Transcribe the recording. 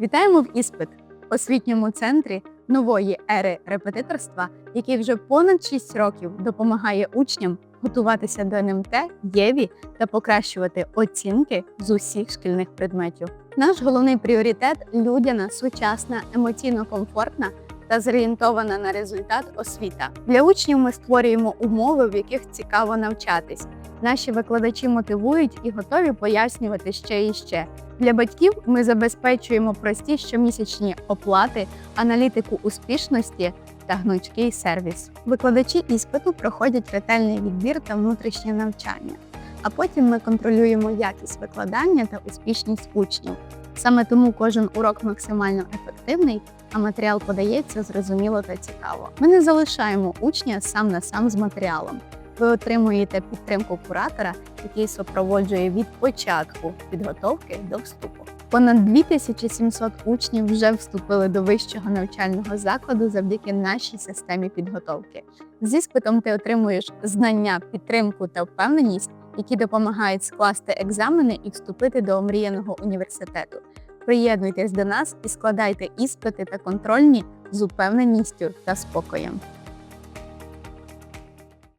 Вітаємо в іспит освітньому центрі нової ери репетиторства, який вже понад 6 років допомагає учням готуватися до НМТ, ЄВІ та покращувати оцінки з усіх шкільних предметів. Наш головний пріоритет людяна, сучасна, емоційно комфортна та зорієнтована на результат освіта. Для учнів ми створюємо умови, в яких цікаво навчатись. Наші викладачі мотивують і готові пояснювати ще і ще. Для батьків ми забезпечуємо прості щомісячні оплати, аналітику успішності та гнучкий сервіс. Викладачі іспиту проходять ретельний відбір та внутрішнє навчання, а потім ми контролюємо якість викладання та успішність учнів. Саме тому кожен урок максимально ефективний, а матеріал подається зрозуміло та цікаво. Ми не залишаємо учня сам на сам з матеріалом. Ви отримуєте підтримку куратора, який супроводжує від початку підготовки до вступу. Понад 2700 учнів вже вступили до вищого навчального закладу завдяки нашій системі підготовки. З іспитом ти отримуєш знання, підтримку та впевненість, які допомагають скласти екзамени і вступити до омріяного університету. Приєднуйтесь до нас і складайте іспити та контрольні з упевненістю та спокоєм.